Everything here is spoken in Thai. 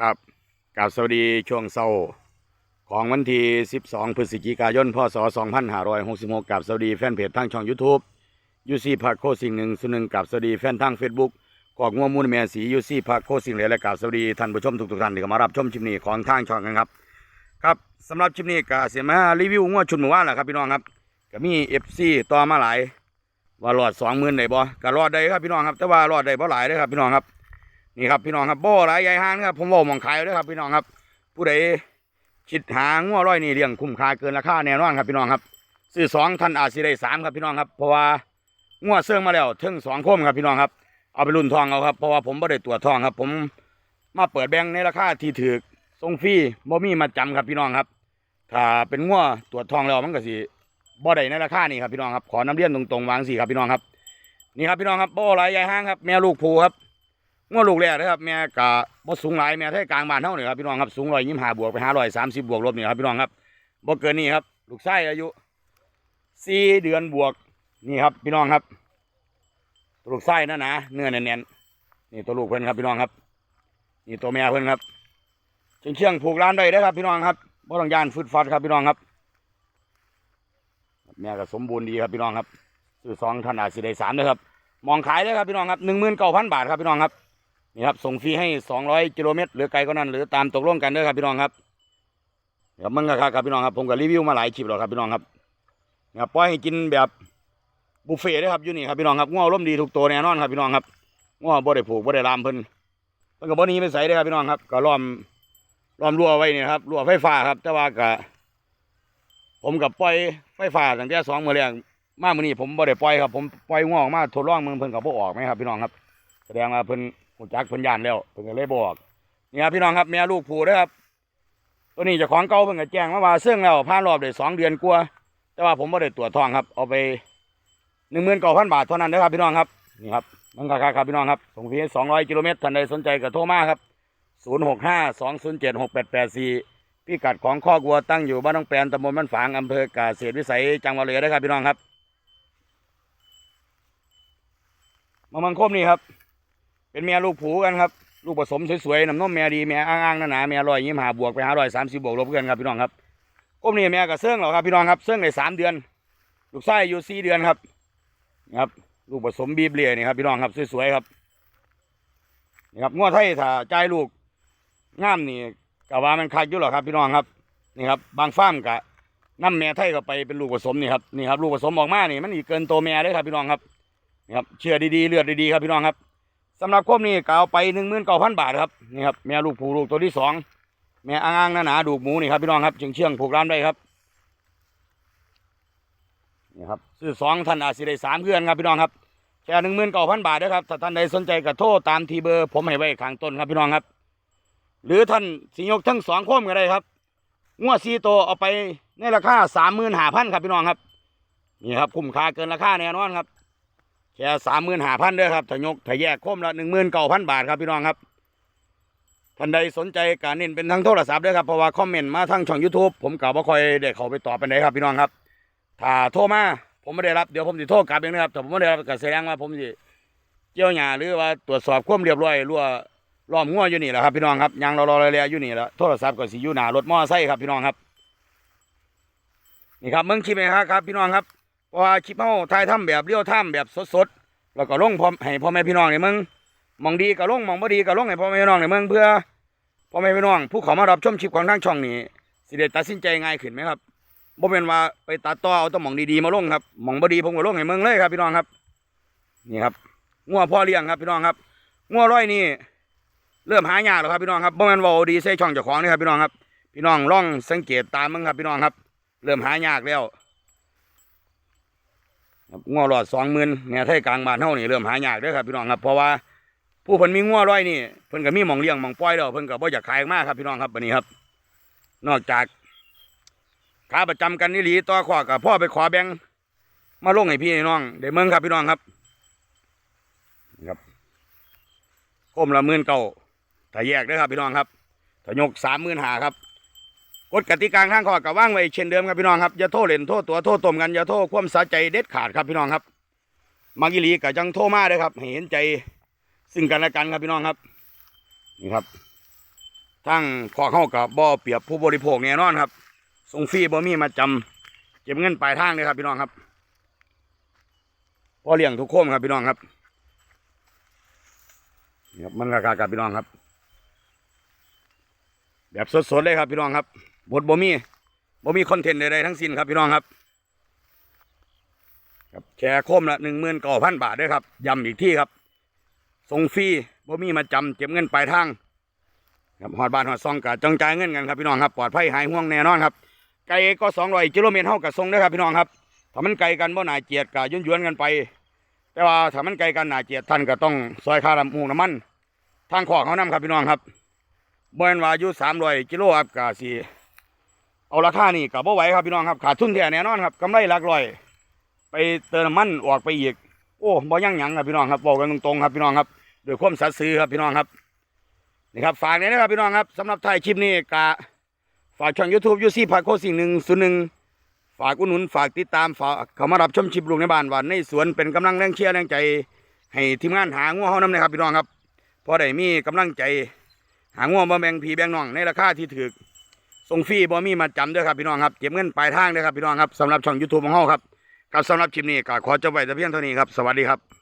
ครับกาบสวัสดีช่วงเช้าของวันที่ 12 พฤศจิกายน พศ 2566กับสวัสดีแฟนเพจทางช่อง YouTube ยูซีพักโคสิ่งหนึ่งสุหนึ่งกับสวัสดีแฟนทาง Facebook กอกงัวมูลแมสียูซีพักโคสิ่งเหลและกับสวัสดีท่านผู้ชมทุกๆท่านที่มารับชมชิมนี้ของทางช่องกันครับครับสำหรับชิมนี้ก็เสียมารีวิวงัวชุดหมู่บ้านแหละครับพี่น้องครับก็มี FC ต่อมาหลายว่ารอดสองหมื่นได้บ่ก็รอดได้ครับพี่น้องครับแต่ว่ารอดได้บ่หลายเด้ครับพี่น้องครับ นี่ครับพี่น้องครับโบ่หลายใหญ่ห้างนะครับผมบอกมองขายเลยครับ พี่น้องครับ ผู้ใดคิดหางัวร้อยนี่เลี้ยงคุ้มค่าเกินราคาแน่นอนครับพี่น้องครับซื้อสองท่านอาจสิได้สามครับพี่น้องครับเพราะว่างัวเสื่องมาแล้วถึงสองคมครับพี่น้องครับเอาไปรุ่นทองเอาครับเพราะว่าผมไม่ได้ตรวจทองครับ ผมมาเปิดแบงค์ในราคาที่ถือส่งฟรีบ่มีมาจำครับพี่น้องครับ ถ้าเป็นงัวตรวจทองแล้วมันก็สิบ่ได้ในราคานี่ครับพี่น้องครับขอน้ำเลี้ยนตรงๆวางสิครับพี่น้องครับ นี่ครับพี่น้องครับบ่หลายใหญ่ห้างครับแม่ลูกผูครับ งวลูกแรกนะครับแม่กะบ่สูงหลายแม่ไทยกลางบ้านเท่านี่ครับพี่น้องครับสูงร้อยยี่สิบห้าบวกไปห้าร้อยสามสิบบวกลบนี่ครับพี่น้องครับบ่เกินนี่ครับ ลูกไส้อายุสี่เดือนบวกนี่ครับพี่น้องครับตัวลูกไส้นะนะเนื้อแน่นๆนี่ตัวลูกเพิ่นครับพี่น้องครับ นี่ตัวแม่เพิ่นครับเชียงเชียงผูกร้านได้เด้ครับ พี่น้องครับบ่ต้องยานฟึดฟัดครับพี่น้องครับแม่ก็สมบูรณ์ดีครับพี่น้องครับซื้อสองท่านอาจสิได้สามเด้อครับมองขายเลยครับพี่น้องครับหนึ่งหมื่นเก้าพันบาทครับพี่น้องครับ นี่ครับส่งฟรีให้สองร้อยกิโลเมตรหรือไกลก็นั้นหรือตามตกลงกันเด้อครับพี่น้องครับครับมึงครับครับพี่น้องครับผมก็รีวิวมาหลายคลิปแล้วครับพี่น้องครับครับปล่อยให้กินแบบบุฟเฟ่เด้อครับอยู่นี่ครับพี่น้องครับง้อร่มดีทุกตัวแน่นอนครับพี่น้องครับง้อบ่ได้ผูกบ่ได้ลามเพิ่นเพิ่นก็บ่หนี้ไปใส่เด้ครับพี่น้องครับ ก็ล้อมล้อมรั้วไว้นี่ครับรั้วไฟฟ้าครับ แต่ว่าก็ผมกับปล่อยไฟฟ้าตั้งแต่สองมื้อแรกมามื้อนี้ผมบ่ได้ปล่อยครับผมปล่อยงอกมาทดลองเมืองเพิ่นก็บ่ออกไหมครับพี่น้องครับ แสดงว่าเพิ่น หูจักเพิ่นยานแล้วเพิ่นก็เลยบอกนี่ครับพี่น้องครับแม่ลูกผูด้อครับ ตัวนี้จ้าของเก่าเพิ่นก็แจ้งมาว่าเสื่องแล้วผ่านรอบได้สองเดือนกว่าแต่ว่าผมบ่ได้ตรวจทองครับ เอาไป19,000บาทเท่านั้นเด้อครับพี่น้องครับนี่ครับมันก็ครับพี่น้องครับส่งฟรี200กิโลเมตรท่านใดสนใจก็โทรมาครับ0652076884พิกัดของข้อกวัวตั้งอยู่บ้านน้องแปลนตำบลบ้านฝางอำเภอกาเกษวิสัยจังหวัดเลยเด้อครับพี่น้องครับมามังคมนี่ครับ เป็นแม่ลูกผูกันครับลูกผสมสวยๆน้ำนมแม่ดีแม่อ้างๆหนาๆแม่ร้อยยี่หาบวกไปหาร้อยสามสิบบวกลบกันครับพี่น้องครับคมนี่แม่กับเสื่องเหรอครับพี่น้องครับเสื่องในสามเดือน ลูกไส้อยู่สี่เดือนครับนี่ครับลูกผสมบีบเลียนี่ครับพี่น้องครับสวยๆครับนี่ครับงวดไทยถ้าจ่ายลูกงามนี่กะว่ามันคักอยู่หรอครับพี่น้องครับนี่ครับบางฟาร์มกะน้ำแม่ไทยก็ไปเป็นลูกผสมนี่ครับนี่ครับลูกผสมออกมานี่มันอีกเกินโตัวแม่เลยครับพี่น้องครับนี่ครับเชื่อดีๆเลือดดีๆครับพี่น้องครับ สำหรับครบนี้ก็เอาไปหนึ่งหมื่นเก้าพันบาทครับนี่ครับแม่ลูกผูลูกตัวที่สองแม่อ่างๆหนาๆดูกหมูนี่ครับพี่น้องครับเชียงเชียงผูกร้านได้ครับนี่ครับซื้อสองท่านอาจสิได้สามเพื่อนครับพี่น้องครับแค่หนึ่งหมื่นเก้าพันบาทนะครับถ้าท่านใดสนใจก็โทรตามทีเบอร์ผมให้ไว้ข้างต้นครับพี่น้องครับ หรือท่านสิยกทั้งสองโคมก็ได้ครับงวดซีโตวเอาไปในราคาสามหมื่นห้าพันครับพี่น้องครับนี่ครับคุ้มค่าเกินราคาแน่นอนครับ แค่สามหมื่นห้าพันเด้อครับถ้ายกถ้าแยกคมละหนึ่งหมื่นเก้าพันบาทครับพี่น้องครับท่านใดสนใจการเน้นเป็นทางโทรศัพท์เด้อครับเพราะว่าคอมเมนต์มาทางช่อง YouTube ผมกับว่าคอยได้เขาไปตอบไปไหนใดครับพี่น้องครับ ถ้าโทรมาผมไม่ได้รับเดี๋ยวผมจะโทรกลับเองนะครับแต่ผมไม่ได้รับก็แสดงว่าผมจะเกี่ยวหยาหรือว่าตรวจสอบความเรียบร้อยรั่วล้อมงัวอยู่นี่แหละครับพี่น้องครับยางรอๆเรียๆอยู่นี่แหละโทรศัพท์ก็สิอยู่หนารถมอไซค์ครับพี่น้องครับนี่ครับเมืองคลิปไหมครับครับพี่น้องครับ เพราะว่าคลิปเฮาถ่ายทำแบบเรียวทำแบบสดๆแล้วก็ลงพร้อมให้พ่อแม่พี่น้องในเมืองมองดีก็ลงมองบ่ดีก็ลงให้พ่อแม่พี่น้องในเมืองเพื่อพ่อแม่พี่น้อง ผู้เขามารับชมคลิปของทางช่องนี้สิได้ตัดสินใจง่ายขึ้นไหมครับบ่เป็นว่าไปตัดต่อเอาต้องมองดีๆมาลงครับมองบ่ดีผมก็ลงให้เมืองเลยครับ พี่น้องครับ นี่ครับงัวพ่อเลี้ยงครับพี่น้องครับงัวร้อยนี่เริ่มหายากแล้วครับพี่น้องครับบ่แม่นว่าเอาดีใส่ช่องเจ้าของนี่ครับพี่น้องครับ พี่น้องลองสังเกตตามมึงครับพี่น้องครับ เริ่มหายากแล้ว งัวรอดสองหมื่นเนี่ยไทยกลางบ้านเฮานี่เริ่มหายากเด้อครับพี่น้องครับเพราะว่าผู้เพิ่นมีงัวร้อยนี่เพิ่นก็มีหมองเลี้ยงหมองปล่อยแล้วเพิ่นก็บ่อยากขายมากครับพี่น้องครับวันนี้ครับ นอกจากขาประจำกันนี่หลีต่อขวากับพ่อไปขอแบงมาลงให้พี่น้องเดี๋ยวเมืองครับพี่น้องครับครับคมละหมื่นเก้าถ้าแยกเด้อครับพี่น้องครับถ้ายกสามหมื่นหาครับ กฎกติกาข้างข้อกับว่างไว้เช่นเดิมครับพี่น้องครับอย่าโทษเล่นโทษตัวโทษตมกันอย่าโทษความสาใจเด็ดขาดครับพี่น้องครับมากิลีกับจังโทษมาเด้อครับเห็นใจซึ่งกันและกันครับพี่น้องครับนี่ครับทั้งขอเข้ากับบ่อเปียบผู้บริโภคแน่นอนครับส่งฟรีบ่มีมาจำเก็บเงินปลายทางเลยครับพี่น้องครับพ่อเลี้ยงทุกโคมครับพี่น้องครับนี่ครับมันราคากับพี่น้องครับ แบบสดๆเลยครับพี่น้องครับ บทบ่มีบ่มีคอนเทนต์ใดๆทั้งสิ้นครับพี่น้องครับครับแชร์โคมละหนึ่งหมื่นเก้าพันบาทด้วยครับย้ำอีกที่ครับส่งฟรีบ่มีมาจำเก็บเงินปลายทางครับหอดบ้านหอดซองกะจองจ่ายเงินกันครับพี่น้องครับปลอดภัยหายห่วงแน่นอนครับไกลก็สองร้อยกิโลเมตรเท่ากับทรงด้อครับพี่น้องครับถ้ามันไกลกันบ่หนาเจียดกะย้วนๆกันไป แต่ว่าถ้ามันไกลกันหนาเจียดท่านก็ต้องซอยค่าลำมูกน้ำมันทางขอกเขานํครับพี่น้องครับบ่นว่าอยู่สามร้อยกิโลครับกะสิ เอาราคานี่กับบ่ไหวครับพี่น้องครับขาดทุนแท้แน่นอนครับกำไรหลักร้อย ไปเติมน้ำมันออกไปอีก โอ้บ่ยั่งหยังครับพี่น้องครับบอกกันตรงๆครับพี่น้องครับโดยความสัตย์ซื่อครับพี่น้องครับนี่ครับฝากเลยนะครับพี่น้องครับสำหรับท้ายคลิปนี้กะฝากช่องยูทูบยูซี่พาโคสิ่งหนึ่งศูนย์หนึ่งฝากอุดหนุนฝากติดตามฝากเข้ามารับชมชิปลูกในบ้านวันในสวนเป็นกำลังแรงเชียร์แรงใจ ให้ทีมงานหางัวเฮานํนะครับพี่น้องครับพอได้มีกำลังใจ หางัวบ่แบ่งพีแบ่งน้องในราคาที่ถูก ส่งฟรีบอมีมาจำด้วยครับพี่น้องครับเก็บเงินปลายทางด้วยครับพี่น้องครับสำหรับช่องยูทูบของเฮาครับครับสำหรับคลิปนี้ก็ขอจบไว้แต่เพียงเท่านี้ครับสวัสดีครับ